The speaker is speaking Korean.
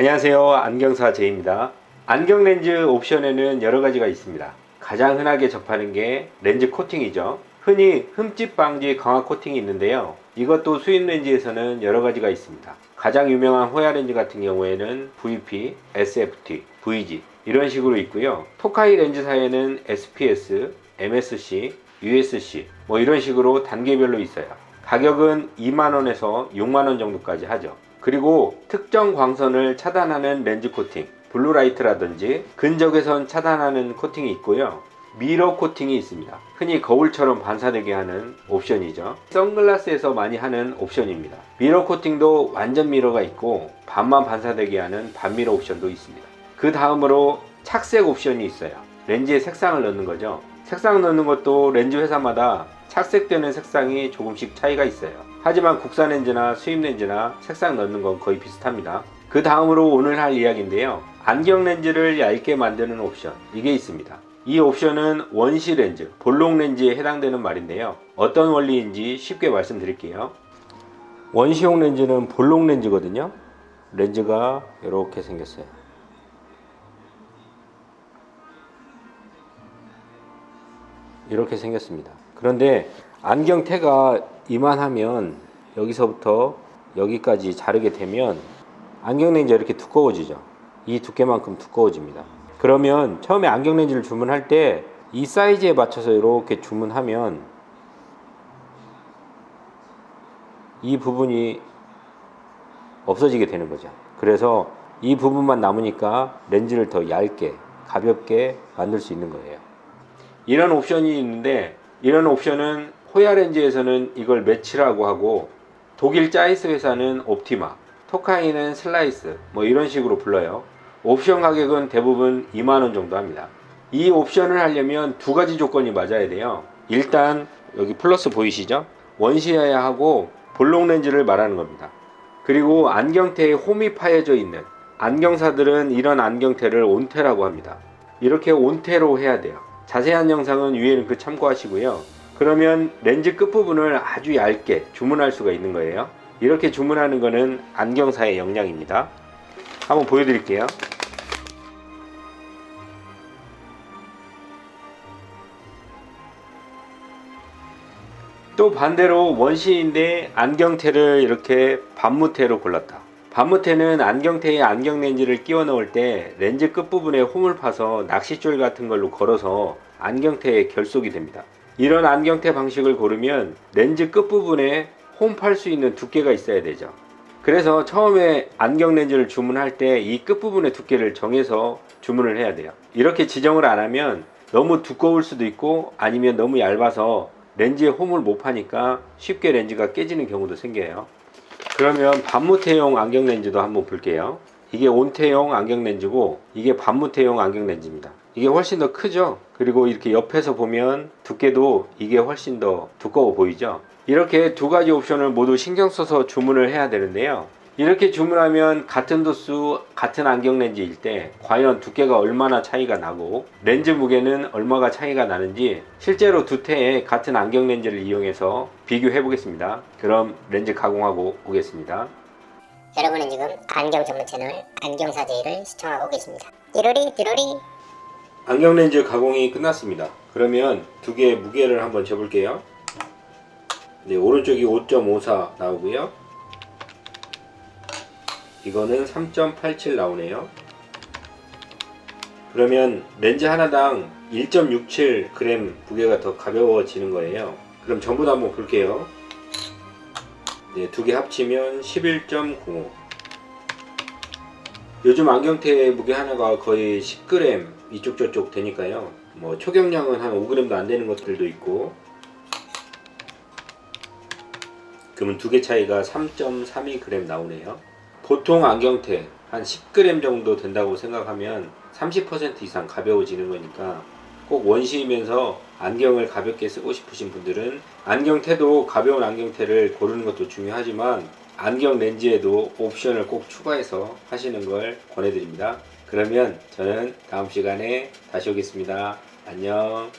안녕하세요. 안경사 제입니다. 안경 렌즈 옵션에는 여러 가지가 있습니다. 가장 흔하게 접하는 게 렌즈 코팅이죠. 흔히 흠집 방지 강화 코팅이 있는데요. 이것도 수입 렌즈에서는 여러 가지가 있습니다. 가장 유명한 호야 렌즈 같은 경우에는 VP, SFT, VG 이런 식으로 있고요. 토카이 렌즈사에는 SPS, MSC, USC 뭐 이런 식으로 단계별로 있어요. 가격은 2만원에서 6만원 정도까지 하죠. 그리고 특정 광선을 차단하는 렌즈 코팅, 블루라이트라든지 근적외선 차단하는 코팅이 있고요. 미러 코팅이 있습니다. 흔히 거울처럼 반사되게 하는 옵션이죠. 선글라스에서 많이 하는 옵션입니다. 미러 코팅도 완전 미러가 있고 반만 반사되게 하는 반미러 옵션도 있습니다. 그 다음으로 착색 옵션이 있어요. 렌즈에 색상을 넣는 거죠. 색상 넣는 것도 렌즈 회사마다 착색되는 색상이 조금씩 차이가 있어요. 하지만 국산 렌즈나 수입 렌즈나 색상 넣는 건 거의 비슷합니다. 그 다음으로 오늘 할 이야기인데요. 안경 렌즈를 얇게 만드는 옵션 이게 있습니다. 이 옵션은 원시 렌즈, 볼록 렌즈에 해당되는 말인데요. 어떤 원리인지 쉽게 말씀드릴게요. 원시용 렌즈는 볼록 렌즈거든요. 렌즈가 이렇게 생겼어요. 이렇게 생겼습니다. 그런데 안경테가 이만하면 여기서부터 여기까지 자르게 되면 안경 렌즈가 이렇게 두꺼워지죠. 이 두께만큼 두꺼워집니다. 그러면 처음에 안경 렌즈를 주문할 때 이 사이즈에 맞춰서 이렇게 주문하면 이 부분이 없어지게 되는 거죠. 그래서 이 부분만 남으니까 렌즈를 더 얇게 가볍게 만들 수 있는 거예요. 이런 옵션이 있는데 이런 옵션은 호야 렌즈에서는 이걸 매치라고 하고 독일 짜이스 회사는 옵티마, 토카이는 슬라이스 뭐 이런 식으로 불러요. 옵션 가격은 대부분 2만 원 정도 합니다. 이 옵션을 하려면 두 가지 조건이 맞아야 돼요. 일단 여기 플러스 보이시죠? 원시여야 하고 볼록 렌즈를 말하는 겁니다. 그리고 안경테에 홈이 파여져 있는 안경사들은 이런 안경테를 온테라고 합니다. 이렇게 온테로 해야 돼요. 자세한 영상은 위에 링크 참고하시고요. 그러면 렌즈 끝부분을 아주 얇게 주문할 수가 있는 거예요. 이렇게 주문하는 거는 안경사의 역량입니다. 한번 보여드릴게요. 또 반대로 원시인데 안경테를 이렇게 반무테로 골랐다. 반무테는 안경테에 안경 렌즈를 끼워 넣을 때 렌즈 끝부분에 홈을 파서 낚싯줄 같은 걸로 걸어서 안경테에 결속이 됩니다. 이런 안경테 방식을 고르면 렌즈 끝부분에 홈팔 수 있는 두께가 있어야 되죠. 그래서 처음에 안경 렌즈를 주문할 때 이 끝부분의 두께를 정해서 주문을 해야 돼요. 이렇게 지정을 안 하면 너무 두꺼울 수도 있고 아니면 너무 얇아서 렌즈에 홈을 못 파니까 쉽게 렌즈가 깨지는 경우도 생겨요. 그러면 반무태용 안경 렌즈도 한번 볼게요. 이게 온태용 안경 렌즈고 이게 반무태용 안경 렌즈입니다. 이게 훨씬 더 크죠? 그리고 이렇게 옆에서 보면 두께도 이게 훨씬 더 두꺼워 보이죠? 이렇게 두 가지 옵션을 모두 신경 써서 주문을 해야 되는데요. 이렇게 주문하면 같은 도수, 같은 안경 렌즈일 때 과연 두께가 얼마나 차이가 나고 렌즈 무게는 얼마가 차이가 나는지 실제로 두 태의 같은 안경 렌즈를 이용해서 비교해 보겠습니다. 그럼 렌즈 가공하고 오겠습니다. 여러분은 지금 안경 전문 채널 안경사제이를 시청하고 계십니다. 띠로리 띠로리 안경 렌즈 가공이 끝났습니다. 그러면 두 개의 무게를 한번 재볼게요. 네, 오른쪽이 5.54 나오고요. 이거는 3.87 나오네요. 그러면 렌즈 하나당 1.67g 무게가 더 가벼워지는 거예요. 그럼 전부 다 한번 볼게요. 네, 두 개 합치면 11.05. 요즘 안경테 무게 하나가 거의 10g 이쪽 저쪽 되니까요. 뭐 초경량은 한 5g도 안 되는 것들도 있고. 그러면 두 개 차이가 3.32g 나오네요. 보통 안경테 한 10g 정도 된다고 생각하면 30% 이상 가벼워지는 거니까 꼭 원시이면서 안경을 가볍게 쓰고 싶으신 분들은 안경테도 가벼운 안경테를 고르는 것도 중요하지만 안경 렌즈에도 옵션을 꼭 추가해서 하시는 걸 권해드립니다. 그러면 저는 다음 시간에 다시 오겠습니다. 안녕.